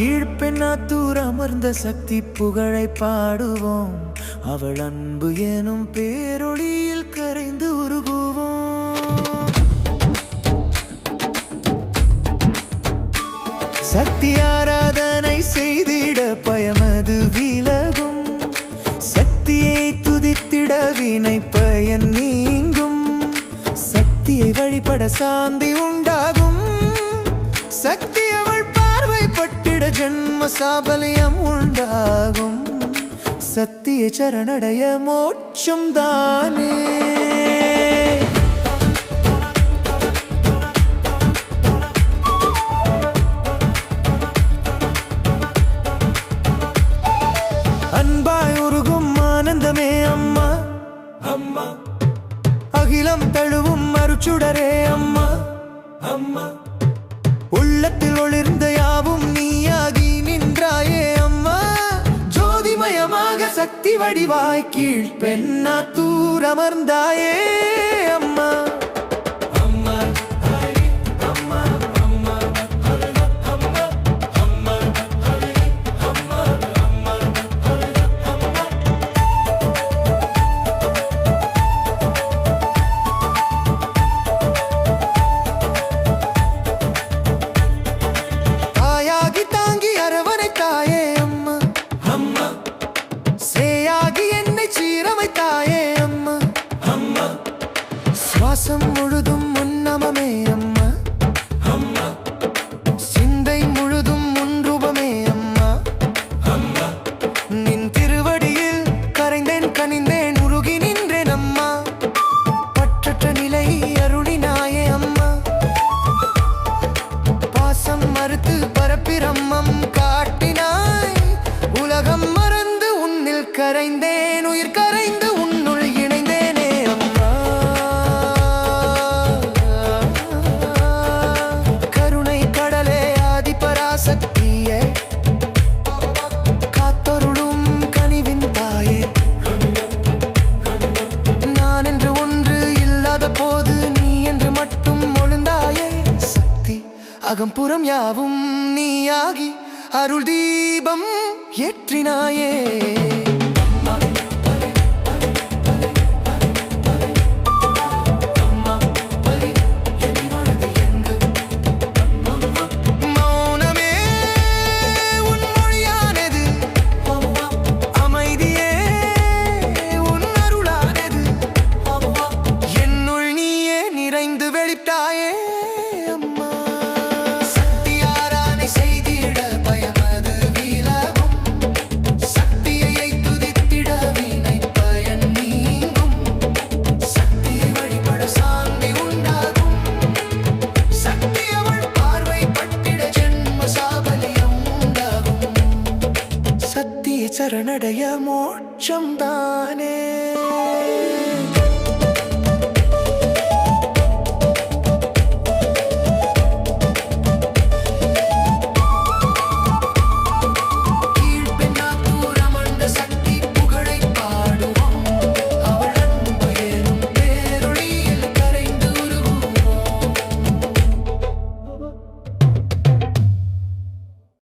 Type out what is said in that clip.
கீழ்ப்பெண்ணாத்தூர் அமர்ந்த சக்தி புகழை பாடுவோம். அவள் அன்பு எனும் பேரொழியில் கரைந்து உருகுவோம். சக்தி ஆராதனை செய்திட பயமது விலகும். சக்தியை துதித்திட வினை பயன் நீங்கும். சக்தியை வழிபட சாந்தி உண்டாகும். சக்தியை ஜென்ம சாபல்யம் உண்டாகும். சத்திய சரணடைய மோட்சம் தானே. அன்பாய் உருகும் ஆனந்தமே அம்மா. அம்மா. அகிலம் தழுவும் மறுச்சுடரே அம்மா. அம்மா. உள்ளத்தில் ஒளிர்ந்த சக்தி வடிவாய் கீழ் பெண்ணா தூரமர்ந்தாயே அம்மா. Basın vurdum அகம்புறம் யாவும் நீயாகி அருள் தீபம் ஏற்றினாயே. மௌனமே சரணடைய மோட்சம் தானே.